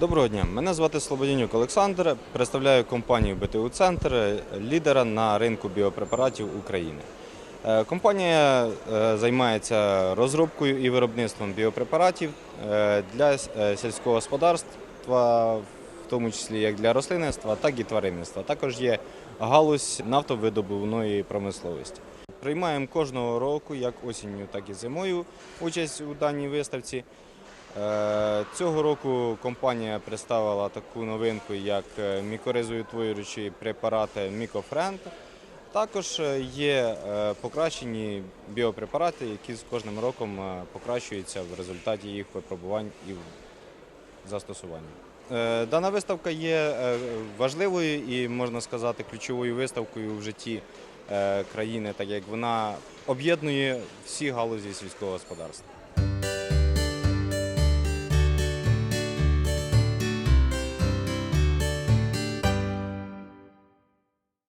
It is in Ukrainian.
Доброго дня, мене звати Слободянюк Олександр. Представляю компанію БТУ Центр, лідера на ринку біопрепаратів України. Е, Компанія е, займається розробкою і виробництвом біопрепаратів е, для сільського господарства, в тому числі як для рослинництва, так і тваринництва. Також є галузь нафтовидобувної промисловості. Приймаємо кожного року, як осінню, так і зимою, участь у даній виставці. Е, Цього року компанія представила таку новинку, як е, мікоризоутворюючі препарати Мікофренд. Також е, є покращені біопрепарати, які з кожним роком покращуються в результаті їх випробувань і застосування. Дана виставка є важливою і, можна сказати, ключовою виставкою в житті країни, так як вона об'єднує всі галузі сільського господарства.